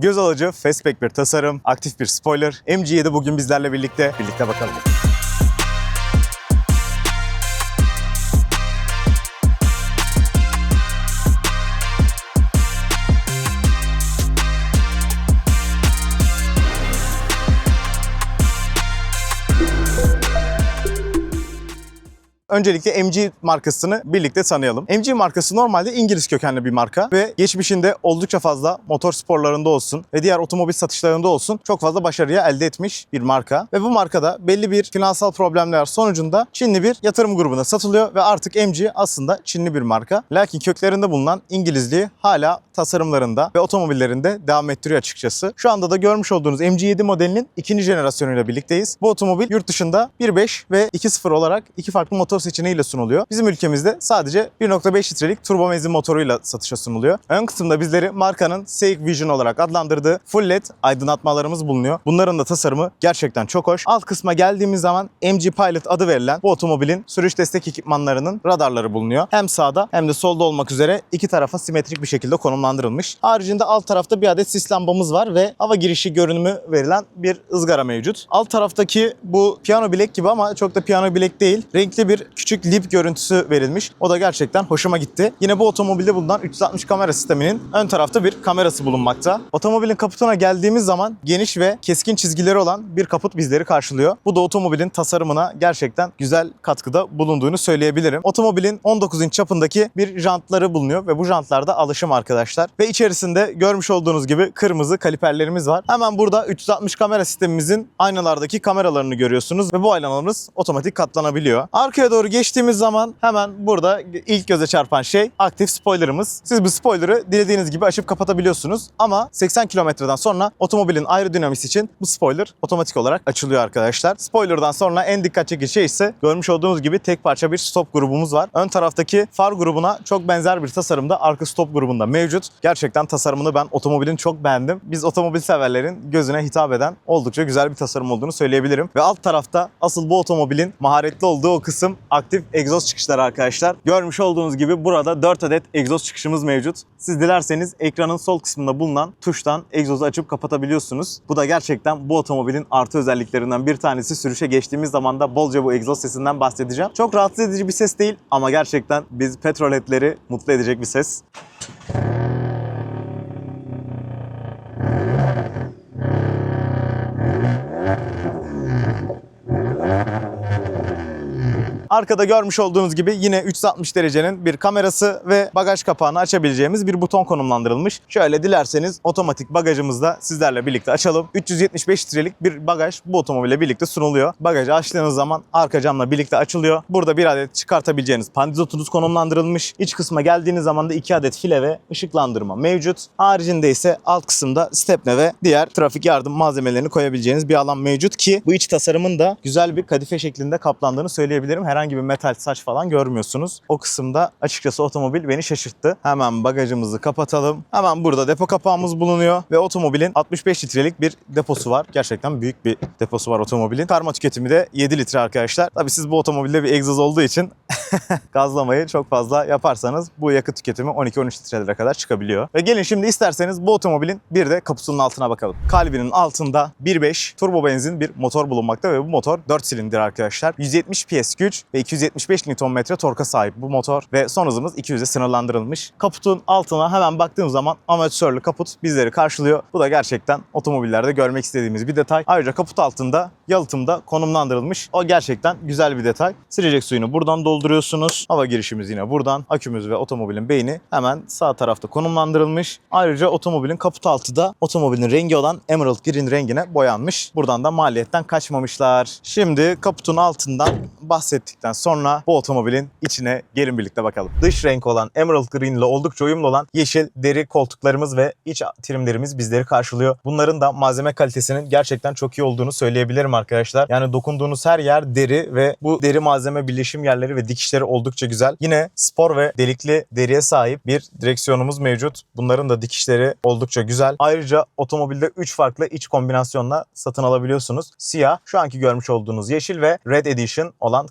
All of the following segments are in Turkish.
Göz alıcı, fastback bir tasarım, aktif bir spoiler. MG7 bugün bizlerle birlikte. Birlikte bakalım. Öncelikle MG markasını birlikte tanıyalım. MG markası normalde İngiliz kökenli bir marka ve geçmişinde oldukça fazla motor sporlarında olsun ve diğer otomobil satışlarında olsun çok fazla başarıya elde etmiş bir marka. Ve bu markada belli bir finansal problemler sonucunda Çinli bir yatırım grubuna satılıyor ve artık MG aslında Çinli bir marka. Lakin köklerinde bulunan İngilizliği hala tasarımlarında ve otomobillerinde devam ettiriyor açıkçası. Şu anda da görmüş olduğunuz MG7 modelinin ikinci jenerasyonuyla birlikteyiz. Bu otomobil yurt dışında 1.5 ve 2.0 olarak iki farklı motor seçeneğiyle sunuluyor. Bizim ülkemizde sadece 1.5 litrelik turbo benzin motoruyla satışa sunuluyor. Ön kısımda bizleri markanın Seik Vision olarak adlandırdığı full led aydınlatmalarımız bulunuyor. Bunların da tasarımı gerçekten çok hoş. Alt kısma geldiğimiz zaman MG Pilot adı verilen bu otomobilin sürüş destek ekipmanlarının radarları bulunuyor. Hem sağda hem de solda olmak üzere iki tarafa simetrik bir şekilde konumlandırılmış. Haricinde alt tarafta bir adet sis lambamız var ve hava girişi görünümü verilen bir ızgara mevcut. Alt taraftaki bu piyano bilek gibi ama çok da piyano bilek değil. Renkli bir küçük lip görüntüsü verilmiş. O da gerçekten hoşuma gitti. Yine bu otomobilde bulunan 360 kamera sisteminin ön tarafta bir kamerası bulunmakta. Otomobilin kaputuna geldiğimiz zaman geniş ve keskin çizgileri olan bir kaput bizleri karşılıyor. Bu da otomobilin tasarımına gerçekten güzel katkıda bulunduğunu söyleyebilirim. Otomobilin 19 inç çapındaki bir jantları bulunuyor ve bu jantlarda alışım arkadaşlar. Ve içerisinde görmüş olduğunuz gibi kırmızı kaliperlerimiz var. Hemen burada 360 kamera sistemimizin aynalardaki kameralarını görüyorsunuz ve bu aynalarımız otomatik katlanabiliyor. Arkaya doğru geçtiğimiz zaman hemen burada ilk göze çarpan şey aktif spoilerımız. Siz bu spoiler'ı dilediğiniz gibi açıp kapatabiliyorsunuz ama 80 kilometreden sonra otomobilin aerodinamisi için bu spoiler otomatik olarak açılıyor arkadaşlar. Spoiler'dan sonra en dikkat çekici şey ise görmüş olduğunuz gibi tek parça bir stop grubumuz var. Ön taraftaki far grubuna çok benzer bir tasarımda arka stop grubunda mevcut. Gerçekten tasarımını ben otomobilin çok beğendim. Biz otomobil severlerin gözüne hitap eden oldukça güzel bir tasarım olduğunu söyleyebilirim. Ve alt tarafta asıl bu otomobilin maharetli olduğu o kısım aktif egzoz çıkışları arkadaşlar. Görmüş olduğunuz gibi burada 4 adet egzoz çıkışımız mevcut. Siz dilerseniz ekranın sol kısmında bulunan tuştan egzozu açıp kapatabiliyorsunuz. Bu da gerçekten bu otomobilin artı özelliklerinden bir tanesi. Sürüşe geçtiğimiz zaman da bolca bu egzoz sesinden bahsedeceğim. Çok rahatsız edici bir ses değil ama gerçekten biz petroletleri mutlu edecek bir ses. Arkada görmüş olduğunuz gibi yine 360 derecenin bir kamerası ve bagaj kapağını açabileceğimiz bir buton konumlandırılmış. Şöyle dilerseniz otomatik bagajımızda sizlerle birlikte açalım. 375 litrelik bir bagaj bu otomobile birlikte sunuluyor. Bagajı açtığınız zaman arka camla birlikte açılıyor. Burada bir adet çıkartabileceğiniz pandizotunuz konumlandırılmış. İç kısma geldiğiniz zaman da 2 adet file ve ışıklandırma mevcut. Haricinde ise alt kısımda stepne ve diğer trafik yardım malzemelerini koyabileceğiniz bir alan mevcut ki bu iç tasarımın da güzel bir kadife şeklinde kaplandığını söyleyebilirim. Herhangi bir metal saç falan görmüyorsunuz. O kısımda açıkçası otomobil beni şaşırttı. Hemen bagajımızı kapatalım. Hemen burada depo kapağımız bulunuyor ve otomobilin 65 litrelik bir deposu var. Gerçekten büyük bir deposu var otomobilin. Karma tüketimi de 7 litre arkadaşlar. Tabii siz bu otomobilde bir egzoz olduğu için gazlamayı çok fazla yaparsanız bu yakıt tüketimi 12-13 litrelere kadar çıkabiliyor. Ve gelin şimdi isterseniz bu otomobilin bir de kapusunun altına bakalım. Kalbinin altında 1.5 turbo benzin bir motor bulunmakta ve bu motor 4 silindir arkadaşlar. 170 PS güç ve 275 Nm torka sahip bu motor ve son hızımız 200'e sınırlandırılmış. Kaputun altına hemen baktığım zaman amatörlü kaput bizleri karşılıyor. Bu da gerçekten otomobillerde görmek istediğimiz bir detay. Ayrıca kaput altında yalıtımda konumlandırılmış. O gerçekten güzel bir detay. Silecek suyunu buradan dolduruyorsunuz. Hava girişimiz yine buradan. Akümüz ve otomobilin beyni hemen sağ tarafta konumlandırılmış. Ayrıca otomobilin kaput altı da otomobilin rengi olan Emerald Green rengine boyanmış. Buradan da maliyetten kaçmamışlar. Şimdi kaputun altından bahsettikten sonra bu otomobilin içine gelin birlikte bakalım. Dış renk olan Emerald Green ile oldukça uyumlu olan yeşil deri koltuklarımız ve iç trimlerimiz bizleri karşılıyor. Bunların da malzeme kalitesinin gerçekten çok iyi olduğunu söyleyebilirim arkadaşlar. Yani dokunduğunuz her yer deri ve bu deri malzeme birleşim yerleri ve dikişleri oldukça güzel. Yine spor ve delikli deriye sahip bir direksiyonumuz mevcut. Bunların da dikişleri oldukça güzel. Ayrıca otomobilde 3 farklı iç kombinasyonla satın alabiliyorsunuz. Siyah, şu anki görmüş olduğunuz yeşil ve Red Edition olan olan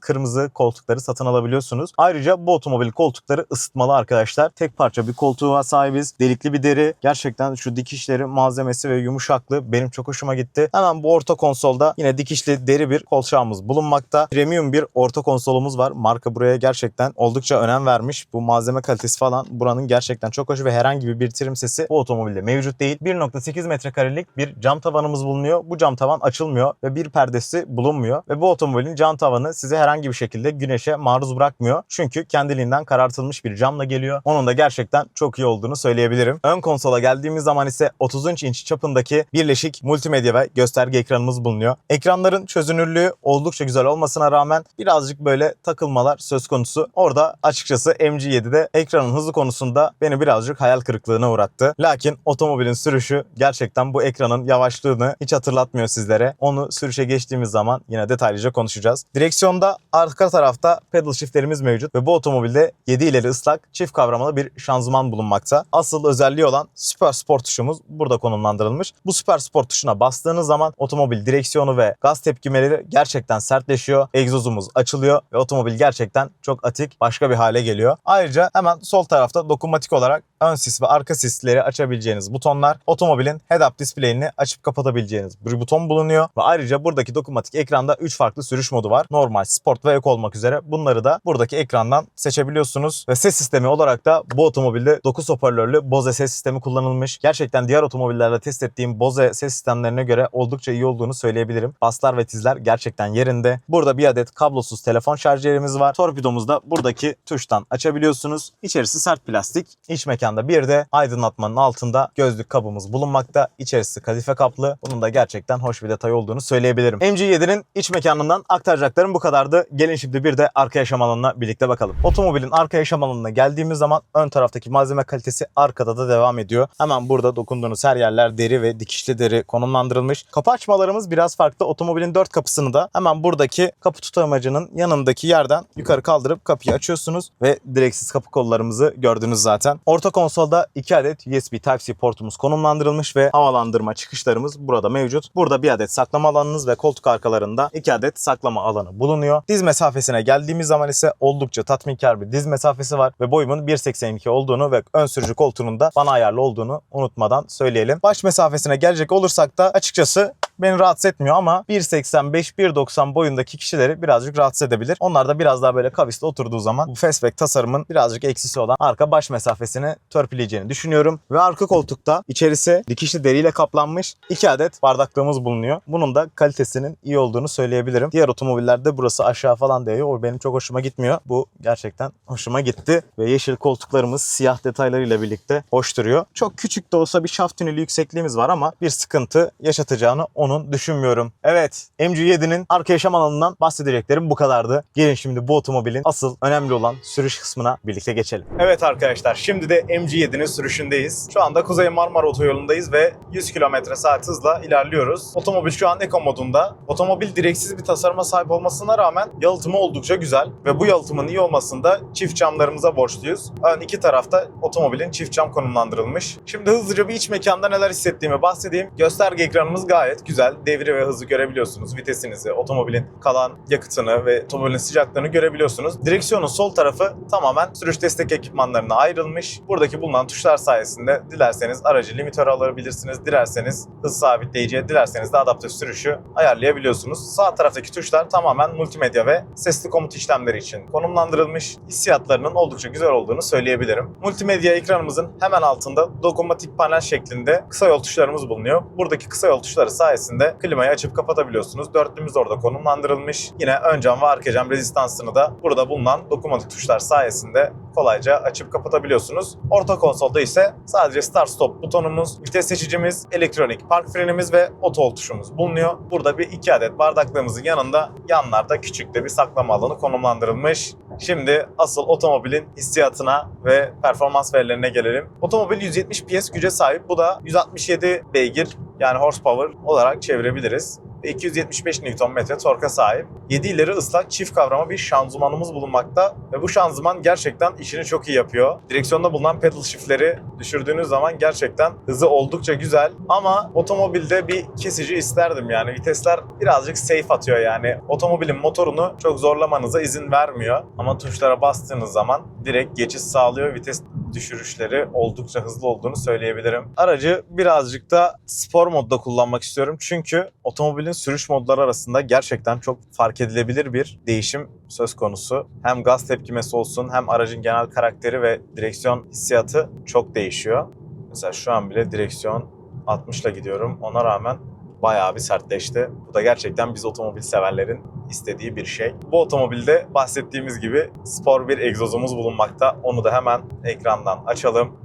koltukları satın alabiliyorsunuz. Ayrıca bu otomobil koltukları ısıtmalı arkadaşlar. Tek parça bir koltuğa sahibiz. Delikli bir deri. Gerçekten şu dikişleri, malzemesi ve yumuşaklığı benim çok hoşuma gitti. Hemen bu orta konsolda yine dikişli deri bir kolçağımız bulunmakta. Premium bir orta konsolumuz var. Marka buraya gerçekten oldukça önem vermiş. Bu malzeme kalitesi falan buranın gerçekten çok hoş ve herhangi bir trim sesi bu otomobilde mevcut değil. 1.8 metrekarelik bir cam tavanımız bulunuyor. Bu cam tavan açılmıyor ve bir perdesi bulunmuyor. Ve bu otomobilin cam tavanı size herhangi bir şekilde güneşe maruz bırakmıyor. Çünkü kendiliğinden karartılmış bir camla geliyor. Onun da gerçekten çok iyi olduğunu söyleyebilirim. Ön konsola geldiğimiz zaman ise 33 inç çapındaki birleşik multimedya ve gösterge ekranımız bulunuyor. Ekranların çözünürlüğü oldukça güzel olmasına rağmen birazcık böyle takılmalar söz konusu. Orada açıkçası MG7'de ekranın hızı konusunda beni birazcık hayal kırıklığına uğrattı. Lakin otomobilin sürüşü gerçekten bu ekranın yavaşlığını hiç hatırlatmıyor sizlere. Onu sürüşe geçtiğimiz zaman yine detaylıca konuşacağız. Direksiyonda arka tarafta pedal shiftlerimiz mevcut ve bu otomobilde 7 ileri ıslak çift kavramalı bir şanzıman bulunmakta. Asıl özelliği olan Super Sport tuşumuz burada konumlandırılmış. Bu Super Sport tuşuna bastığınız zaman otomobil direksiyonu ve gaz tepkimeleri gerçekten sertleşiyor. Egzozumuz açılıyor ve otomobil gerçekten çok atik başka bir hale geliyor. Ayrıca hemen sol tarafta dokunmatik olarak ön sis ve arka sisleri açabileceğiniz butonlar, otomobilin head-up display'ini açıp kapatabileceğiniz bir buton bulunuyor. Ve ayrıca buradaki dokunmatik ekranda 3 farklı sürüş modu var. Normal, sport ve eko olmak üzere. Bunları da buradaki ekrandan seçebiliyorsunuz. Ve ses sistemi olarak da bu otomobilde 9 hoparlörlü Bose ses sistemi kullanılmış. Gerçekten diğer otomobillerde test ettiğim Bose ses sistemlerine göre oldukça iyi olduğunu söyleyebilirim. Baslar ve tizler gerçekten yerinde. Burada bir adet kablosuz telefon şarj yerimiz var. Torpidomuzu da buradaki tuştan açabiliyorsunuz. İçerisi sert plastik. İç mekanda bir de aydınlatmanın altında gözlük kabımız bulunmakta. İçerisi kadife kaplı. Bunun da gerçekten hoş bir detay olduğunu söyleyebilirim. MG7'nin iç mekanından aktaracaklarım bu kadardı. Gelin şimdi bir de arka yaşam alanına birlikte bakalım. Otomobilin arka yaşam alanına geldiğimiz zaman ön taraftaki malzeme kalitesi arkada da devam ediyor. Hemen burada dokunduğunuz her yerler deri ve dikişli deri konumlandırılmış. Kapı açmalarımız biraz farklı. Otomobilin dört kapısını da hemen buradaki kapı tutamacının yanındaki yerden yukarı kaldırıp kapıyı açıyorsunuz ve direksiz kapı kollarımızı gördünüz zaten. Orta konsolda 2 adet USB Type-C portumuz konumlandırılmış ve havalandırma çıkışlarımız burada mevcut. Burada bir adet saklama alanınız ve koltuk arkalarında 2 adet saklama alanı bulunuyor. Diz mesafesine geldiğimiz zaman ise oldukça tatminkar bir diz mesafesi var ve boyumun 1.82 olduğunu ve ön sürücü koltuğunun da bana ayarlı olduğunu unutmadan söyleyelim. Baş mesafesine gelecek olursak da açıkçası beni rahatsız etmiyor ama 1.85-1.90 boyundaki kişileri birazcık rahatsız edebilir. Onlar da biraz daha böyle kavisli oturduğu zaman bu fastback tasarımın birazcık eksisi olan arka baş mesafesini törpüleyeceğini düşünüyorum. Ve arka koltukta içerisi dikişli deriyle kaplanmış 2 adet bardaklığımız bulunuyor. Bunun da kalitesinin iyi olduğunu söyleyebilirim. Diğer otomobillerde burası aşağı falan değiyor. O benim çok hoşuma gitmiyor. Bu gerçekten hoşuma gitti. Ve yeşil koltuklarımız siyah detaylarıyla birlikte hoş duruyor. Çok küçük de olsa bir şaft tüneli yüksekliğimiz var ama bir sıkıntı yaşatacağını onun düşünmüyorum. Evet MG7'nin arka yaşam alanından bahsedeceklerim bu kadardı. Gelin şimdi bu otomobilin asıl önemli olan sürüş kısmına birlikte geçelim. Evet arkadaşlar şimdi de MG7'nin sürüşündeyiz. Şu anda Kuzey Marmara Otoyolu'ndayız ve 100 km saat hızla ilerliyoruz. Otomobil şu an Eco modunda. Otomobil direksiz bir tasarıma sahip olmasına rağmen yalıtımı oldukça güzel ve bu yalıtımın iyi olmasında çift camlarımıza borçluyuz. Ön iki tarafta otomobilin çift cam konumlandırılmış. Şimdi hızlıca bir iç mekanda neler hissettiğimi bahsedeyim. Gösterge ekranımız gayet güzel. Devri ve hızı görebiliyorsunuz. Vitesinizi, otomobilin kalan yakıtını ve otomobilin sıcaklığını görebiliyorsunuz. Direksiyonun sol tarafı tamamen sürüş destek ekipmanlarına ayrılmış. Buradaki bulunan tuşlar sayesinde dilerseniz aracı limitör alabilirsiniz. Dilerseniz hız sabitleyici, dilerseniz de adaptif sürüşü ayarlayabiliyorsunuz. Sağ taraftaki tuşlar tamamen multimedya ve sesli komut işlemleri için konumlandırılmış. Hissiyatlarının oldukça güzel olduğunu söyleyebilirim. Multimedya ekranımızın hemen altında dokunmatik panel şeklinde kısa yol tuşlarımız bulunuyor. Buradaki kısa yol tuşları sayesinde klimayı açıp kapatabiliyorsunuz. Dörtlümüz orada konumlandırılmış. Yine ön cam ve arka cam rezistansını da burada bulunan dokunmatik tuşlar sayesinde kolayca açıp kapatabiliyorsunuz. Orta konsolda ise sadece start stop butonumuz, vites seçicimiz, elektronik park frenimiz ve oto tuşumuz bulunuyor. Burada bir iki adet bardaklığımızın yanında yanlarda küçük de bir saklama alanı konumlandırılmış. Şimdi asıl otomobilin hissiyatına ve performans verilerine gelelim. Otomobil 170 PS güce sahip. Bu da 167 beygir yani horsepower olarak çevirebiliriz. Ve 275 Nm torka sahip. 7 ileri ıslak çift kavrama bir şanzımanımız bulunmakta ve bu şanzıman gerçekten işini çok iyi yapıyor. Direksiyonda bulunan pedal shift'leri düşürdüğünüz zaman gerçekten hızı oldukça güzel ama otomobilde bir kesici isterdim yani vitesler birazcık safe atıyor yani. Otomobilin motorunu çok zorlamanıza izin vermiyor ama tuşlara bastığınız zaman direkt geçiş sağlıyor. Vites düşürüşleri oldukça hızlı olduğunu söyleyebilirim. Aracı birazcık da spor modda kullanmak istiyorum. Çünkü otomobilin sürüş modları arasında gerçekten çok fark edilebilir bir değişim söz konusu. Hem gaz tepkimesi olsun hem aracın genel karakteri ve direksiyon hissiyatı çok değişiyor. Mesela şu an bile direksiyon 60 ile gidiyorum. Ona rağmen bayağı bir sertleşti. Bu da gerçekten biz otomobil severlerin istediği bir şey. Bu otomobilde bahsettiğimiz gibi spor bir egzozumuz bulunmakta. Onu da hemen ekrandan açalım.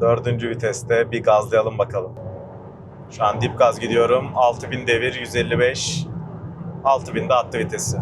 Dördüncü viteste bir gazlayalım bakalım. Şu an dip gaz gidiyorum. 6000 devir, 155. 6000'de attı vitesi.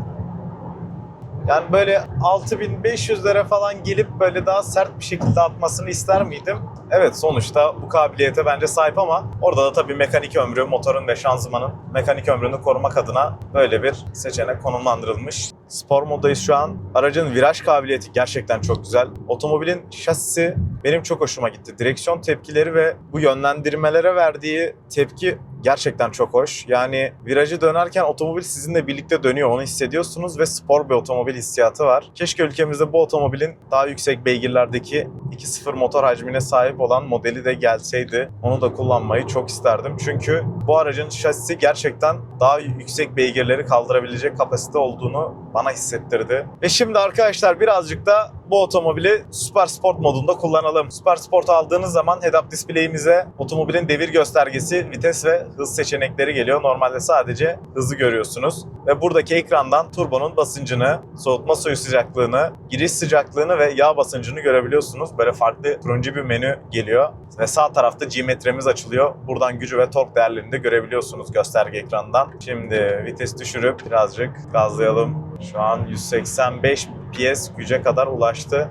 Yani böyle 6500'lere falan gelip böyle daha sert bir şekilde atmasını ister miydim? Evet sonuçta bu kabiliyete bence sahip ama orada da tabii mekanik ömrü, motorun ve şanzımanın mekanik ömrünü korumak adına böyle bir seçenek konumlandırılmış. Spor moddayız şu an. Aracın viraj kabiliyeti gerçekten çok güzel. Otomobilin şasisi benim çok hoşuma gitti. Direksiyon tepkileri ve bu yönlendirmelere verdiği tepki gerçekten çok hoş. Yani virajı dönerken otomobil sizinle birlikte dönüyor. Onu hissediyorsunuz ve spor bir otomobil hissiyatı var. Keşke ülkemizde bu otomobilin daha yüksek beygirlerdeki 2.0 motor hacmine sahip olan modeli de gelseydi. Onu da kullanmayı çok isterdim. Çünkü bu aracın şasisi gerçekten daha yüksek beygirleri kaldırabilecek kapasite olduğunu bana hissettirdi. Ve şimdi arkadaşlar birazcık da bu otomobili Super Sport modunda kullanalım. Super Sport aldığınız zaman head-up display'imize otomobilin devir göstergesi, vites ve hız seçenekleri geliyor. Normalde sadece hızı görüyorsunuz. Ve buradaki ekrandan turbonun basıncını, soğutma suyu sıcaklığını, giriş sıcaklığını ve yağ basıncını görebiliyorsunuz. Böyle farklı turuncu bir menü geliyor. Ve sağ tarafta G-metremiz açılıyor. Buradan gücü ve tork değerlerini de görebiliyorsunuz gösterge ekrandan. Şimdi vites düşürüp birazcık gazlayalım. Şu an 185 PS güce kadar ulaştı.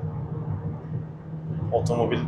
Otomobil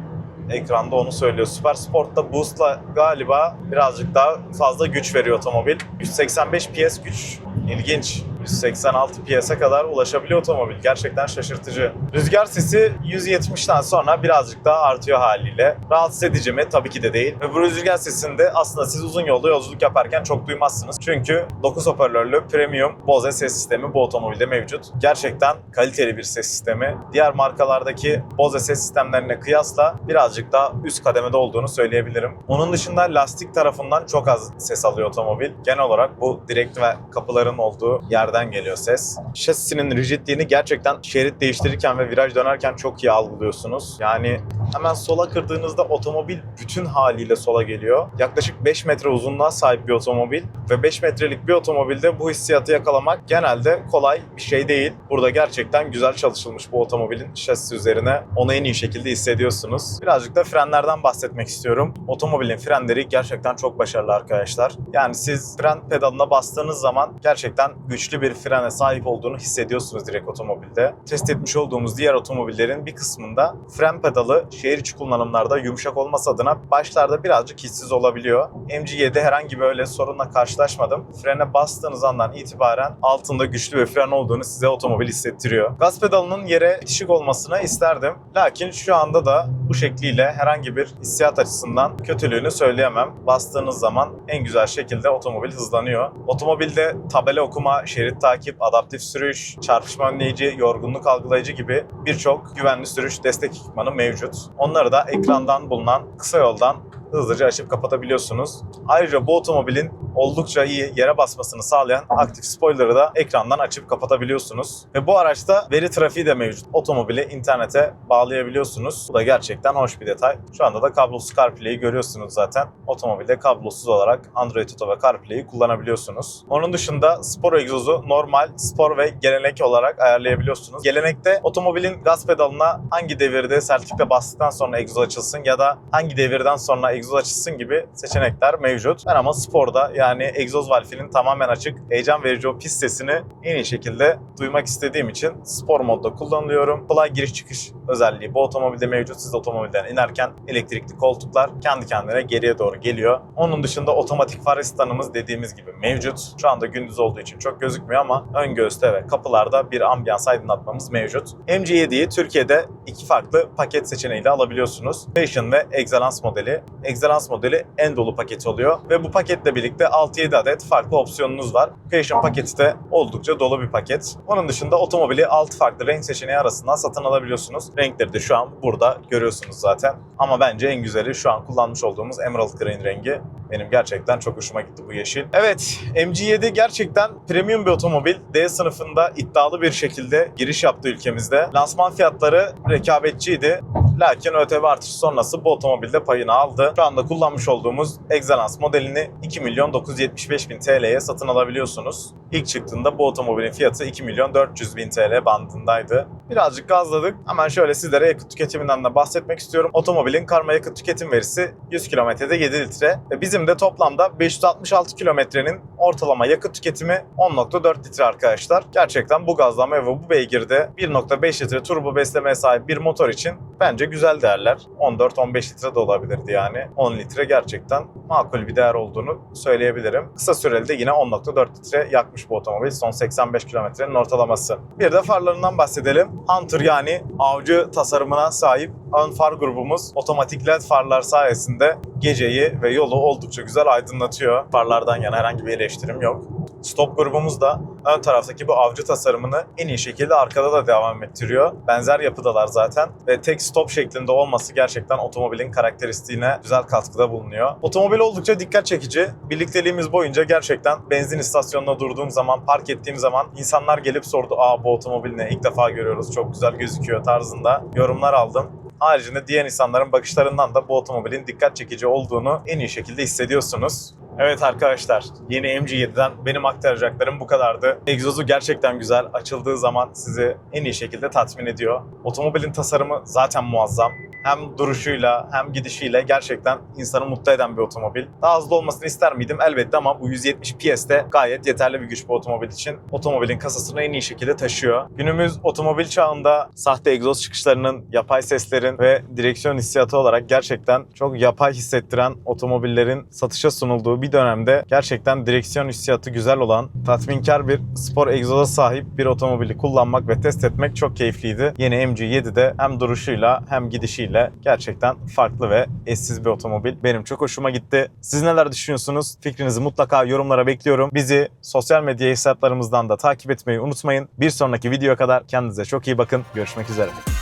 ekranda onu söylüyor. Super Sport'ta Boost'la galiba birazcık daha fazla güç veriyor otomobil. 185 PS güç. İlginç. 186 PS'e kadar ulaşabiliyor otomobil. Gerçekten şaşırtıcı. Rüzgar sesi 170'ten sonra birazcık daha artıyor haliyle. Rahatsız edici mi? Tabii ki de değil. Ve bu rüzgar sesinde aslında siz uzun yolda yolculuk yaparken çok duymazsınız. Çünkü 9 hoparlörlü premium Bose ses sistemi bu otomobilde mevcut. Gerçekten kaliteli bir ses sistemi. Diğer markalardaki Bose ses sistemlerine kıyasla birazcık daha üst kademede olduğunu söyleyebilirim. Onun dışında lastik tarafından çok az ses alıyor otomobil. Genel olarak bu direkt ve kapıların olduğu yerden geliyor ses. Şasisinin rigidliğini gerçekten şerit değiştirirken ve viraj dönerken çok iyi algılıyorsunuz. Yani hemen sola kırdığınızda otomobil bütün haliyle sola geliyor. Yaklaşık 5 metre uzunluğa sahip bir otomobil ve 5 metrelik bir otomobilde bu hissiyatı yakalamak genelde kolay bir şey değil. Burada gerçekten güzel çalışılmış bu otomobilin şasisi üzerine. Onu en iyi şekilde hissediyorsunuz. Birazcık da frenlerden bahsetmek istiyorum. Otomobilin frenleri gerçekten çok başarılı arkadaşlar. Yani siz fren pedalına bastığınız zaman gerçekten güçlü bir frene sahip olduğunu hissediyorsunuz direkt otomobilde. Test etmiş olduğumuz diğer otomobillerin bir kısmında fren pedalı şehir içi kullanımlarda yumuşak olması adına başlarda birazcık hissiz olabiliyor. MG7'de herhangi böyle sorunla karşılaşmadım. Frene bastığınız andan itibaren altında güçlü bir fren olduğunu size otomobil hissettiriyor. Gaz pedalının yere bitişik olmasını isterdim. Lakin şu anda da bu şekliyle herhangi bir hissiyat açısından kötülüğünü söyleyemem. Bastığınız zaman en güzel şekilde otomobil hızlanıyor. Otomobilde tabela okuma, şerit takip, adaptif sürüş, çarpışma önleyici, yorgunluk algılayıcı gibi birçok güvenli sürüş destek ekipmanı mevcut. Onları da ekrandan bulunan kısa yoldan hızlıca açıp kapatabiliyorsunuz. Ayrıca bu otomobilin oldukça iyi yere basmasını sağlayan aktif spoiler'ı da ekrandan açıp kapatabiliyorsunuz. Ve bu araçta veri trafiği de mevcut. Otomobili internete bağlayabiliyorsunuz. Bu da gerçekten hoş bir detay. Şu anda da kablosuz CarPlay'i görüyorsunuz zaten. Otomobilde kablosuz olarak Android Auto ve CarPlay'i kullanabiliyorsunuz. Onun dışında spor egzozu normal, spor ve gelenek olarak ayarlayabiliyorsunuz. Gelenekte otomobilin gaz pedalına hangi devirde sertlikle bastıktan sonra egzoz açılsın ya da hangi devirden sonra egzoz açılsın gibi seçenekler mevcut. Ben ama sporda yani egzoz valfinin tamamen açık, heyecan verici o pist sesini en iyi şekilde duymak istediğim için spor modda kullanılıyorum. Kolay giriş çıkış özelliği bu otomobilde mevcut. Siz otomobilden inerken elektrikli koltuklar kendi kendine geriye doğru geliyor. Onun dışında otomatik far asistanımız dediğimiz gibi mevcut. Şu anda gündüz olduğu için çok gözükmüyor ama ön göğüste ve kapılarda bir ambiyans aydınlatmamız mevcut. MG7'yi Türkiye'de iki farklı paket seçeneğiyle alabiliyorsunuz. Passion ve Excellence modeli. Excellence modeli en dolu paketi oluyor ve bu paketle birlikte 6-7 adet farklı opsiyonunuz var. Passion paketi de oldukça dolu bir paket. Onun dışında otomobili 6 farklı renk seçeneği arasından satın alabiliyorsunuz. Renkleri de şu an burada görüyorsunuz zaten. Ama bence en güzeli şu an kullanmış olduğumuz Emerald Green rengi. Benim gerçekten çok hoşuma gitti bu yeşil. Evet, MG7 gerçekten premium bir otomobil. D sınıfında iddialı bir şekilde giriş yaptı ülkemizde. Lansman fiyatları rekabetçiydi. Lakin ÖTV artışı sonrası bu otomobilde payını aldı. Şu anda kullanmış olduğumuz Excellence modelini 2 milyon 975 bin TL'ye satın alabiliyorsunuz. İlk çıktığında bu otomobilin fiyatı 2 milyon 400 bin TL bandındaydı. Birazcık gazladık. Hemen şöyle sizlere yakıt tüketiminden de bahsetmek istiyorum. Otomobilin karma yakıt tüketim verisi 100 kilometrede 7 litre. Ve bizim de toplamda 566 kilometrenin ortalama yakıt tüketimi 10.4 litre arkadaşlar. Gerçekten bu gazlama ve bu beygirde 1.5 litre turbo beslemeye sahip bir motor için bence güzel değerler. 14-15 litre de olabilirdi yani. 10 litre gerçekten makul bir değer olduğunu söyleyebilirim. Kısa süreli de yine 10.4 litre yakmış bu otomobil. Son 85 kilometrenin ortalaması. Bir de farlarından bahsedelim. Hunter yani avcı tasarımına sahip ön far grubumuz otomatik led farlar sayesinde geceyi ve yolu oldukça güzel aydınlatıyor. Farlardan yana herhangi bir eleştirim yok. Stop grubumuz da ön taraftaki bu avcı tasarımını en iyi şekilde arkada da devam ettiriyor. Benzer yapıdalar zaten ve tek stop şeklinde olması gerçekten otomobilin karakteristiğine güzel katkıda bulunuyor. Otomobil oldukça dikkat çekici. Birlikteliğimiz boyunca gerçekten benzin istasyonuna durduğum zaman, park ettiğim zaman insanlar gelip sordu. Aa bu otomobil ne? İlk defa görüyoruz. Çok güzel gözüküyor tarzında yorumlar aldım. Haricinde diğer insanların bakışlarından da bu otomobilin dikkat çekici olduğunu en iyi şekilde hissediyorsunuz. Evet arkadaşlar, yeni MG7'den benim aktaracaklarım bu kadardı. Egzozu gerçekten güzel. Açıldığı zaman sizi en iyi şekilde tatmin ediyor. Otomobilin tasarımı zaten muazzam. Hem duruşuyla hem gidişiyle gerçekten insanı mutlu eden bir otomobil. Daha hızlı olmasını ister miydim? Elbette ama bu 170 PS'te gayet yeterli bir güç bu otomobil için. Otomobilin kasasını en iyi şekilde taşıyor. Günümüz otomobil çağında sahte egzoz çıkışlarının, yapay seslerin ve direksiyon hissiyatı olarak gerçekten çok yapay hissettiren otomobillerin satışa sunulduğu bir dönemde gerçekten direksiyon hissiyatı güzel olan, tatminkar bir spor egzoza sahip bir otomobili kullanmak ve test etmek çok keyifliydi. Yeni MG7'de hem duruşuyla hem gidişiyle gerçekten farklı ve eşsiz bir otomobil. Benim çok hoşuma gitti. Siz neler düşünüyorsunuz? Fikrinizi mutlaka yorumlara bekliyorum. Bizi sosyal medya hesaplarımızdan da takip etmeyi unutmayın. Bir sonraki videoya kadar kendinize çok iyi bakın. Görüşmek üzere.